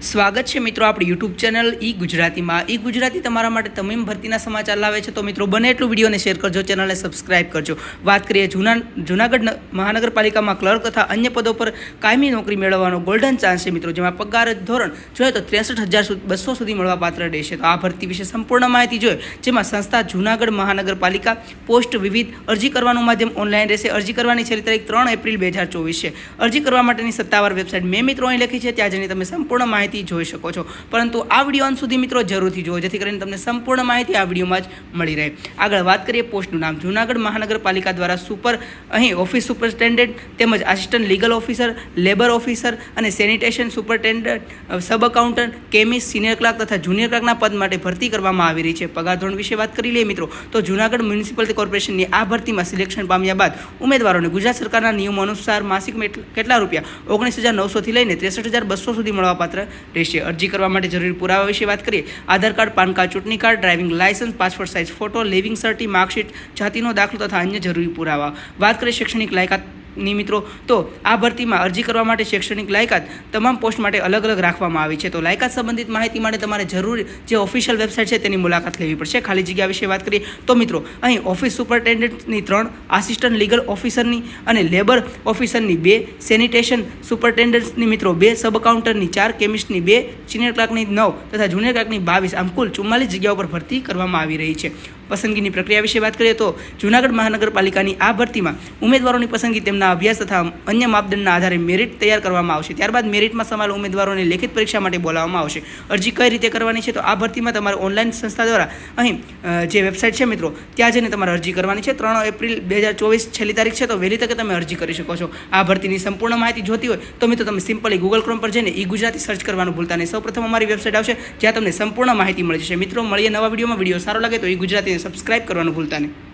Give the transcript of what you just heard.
સ્વાગત છે મિત્રો આપણી યુટ્યુબ ચેનલ ઈ ગુજરાતીમાં. ઈ ગુજરાતી તમારા માટે તમામ ભરતીના સમાચાર લાવે છે તો મિત્રો બને એટલું વિડીયોને શેર કરજો, ચેનલને સબસ્ક્રાઇબ કરજો. વાત કરીએ જૂના, જૂનાગઢ મહાનગરપાલિકામાં ક્લર્ક તથા અન્ય પદો પર કાયમી નોકરી મેળવવાનો ગોલ્ડન ચાન્સ છે મિત્રો, જેમાં પગાર ધોરણ જોઈએ તો ત્રેસઠ હજાર બસો સુધી મળવા પાત્ર રહેશે. તો આ ભરતી વિશે સંપૂર્ણ માહિતી જોઈએ, જેમાં સંસ્થા જૂનાગઢ મહાનગરપાલિકા પોસ્ટ વિવિધ અરજી કરવાનું માધ્યમ ઓનલાઈન રહેશે. અરજી કરવાની છેલ્લી તારીખ ત્રણ એપ્રિલ બે હજાર ચોવીસ છે. અરજી કરવા માટેની સત્તાવાર વેબસાઇટ મેં મિત્રો અહીં લખી છે, ત્યાં જઈને તમે સંપૂર્ણ માહિતી જોઈ શકો છો. પરંતુ આ વીડિયો અંત સુધી મિત્રો જરૂરથી જુઓ, જેથી કરીને તમને સંપૂર્ણ માહિતી આ વિડીયોમાં જ મળી રહે. આગળ વાત કરીએ પોસ્ટનું નામ. જૂનાગઢ મહાનગરપાલિકા દ્વારા સુપર, અહીં ઓફિસ સુપરટેન્ડન્ટ તેમજ assistant legal officer, labour officer અને sanitation superintendent sub accountant chemist, senior clerk તથા જુનિયર ક્લાર્કના પદ માટે ભરતી કરવામાં આવી રહી છે. પગાર ધોરણ વિશે વાત કરી લઈએ મિત્રો, તો જૂનાગઢ મ્યુનિસિપલ કોર્પોરેશનની આ ભરતીમાં સિલેક્શન પામ્યા બાદ ઉમેદવારોને ગુજરાત સરકારના નિયમો અનુસાર માસિક કેટલા રૂપિયા? ઓગણીસ હજાર નવસોથી લઈને ત્રેસઠ હજાર બસો સુધી મળવાપાત્ર રહેશે અરજી કરવા માટે જરૂરી પુરાવા વિશે વાત કરીએ. આધાર કાર્ડ, પાન કાર્ડ, ચૂંટણી card, driving licence, passport size photo, living cert marksheet જાતિનો દાખલો તથા અન્ય જરૂરી પુરાવા. વાત કરીએ શૈક્ષણિક લાયકાત ની મિત્રો, તો આ ભરતીમાં અરજી કરવા માટે શૈક્ષણિક લાયકાત તમામ પોસ્ટ માટે અલગ અલગ રાખવામાં આવી છે. તો લાયકાત સંબંધિત માહિતી માટે તમારે જરૂર જે ઓફિશિયલ વેબસાઇટ છે તેની મુલાકાત લેવી પડશે. ખાલી જગ્યા વિશે વાત કરીએ, તો મિત્રો, અહીં ઓફિસ સુપરટેન્ડન્ટની ત્રણ આસિસ્ટન્ટ લીગલ ઓફિસરની અને લેબર ઓફિસરની બે સેનિટેશન સુપરટેન્ડન્ટની મિત્રો બે સબ કાઉન્ટરની ચાર કેમિસ્ટની બે સિનિયર ક્લાર્કની નવ તથા જુનિયર ક્લાર્કની બાવીસ. આમ કુલ ચુમ્માલીસ જગ્યાઓ પર ભરતી કરવામાં આવી રહી છે. પસંદગીની પ્રક્રિયા વિશે વાત કરીએ તો જૂનાગઢ મહાનગરપાલિકાની આ ભરતીમાં ઉમેદવારોની પસંદગી તેમના અભ્યાસ તથા અન્ય માપદંડના આધારે મેરિટ તૈયાર કરવામાં આવશે. ત્યારબાદ મેરિટમાં સમાયેલ ઉમેદવારોને લેખિત પરીક્ષા માટે બોલાવવામાં આવશે. અરજી કઈ રીતે કરવાની છે તો આ ભરતીમાં તમારે ઓનલાઈન સંસ્થા દ્વારા અહીં જે વેબસાઇટ છે મિત્રો, ત્યાં જઈને તમારે અરજી કરવાની છે. ત્રણ એપ્રિલ બે હજાર ચોવીસ છેલ્લી તારીખ છે તો વહેલી તકે તમે અરજી કરી શકો છો. આ ભરતીની સંપૂર્ણ માહિતી જોતી હોય તો મિત્રો તમે સિમ્પલી ગૂગલ ક્રોમ પર જઈને ઈ ગુજરાતી સર્ચ કરવાનું ભૂલતા નહીં. સૌપ્રથમ અમારી વેબસાઇટ આવશે જ્યાં તમને સંપૂર્ણ માહિતી મળી જશે. મિત્રો, મળીએ નવા વિડીયોમાં. વીડિયો સારો લાગે તો ઈ ગુજરાતીને સબસ્ક્રાઇબ કરવાનું ભૂલતા નહીં.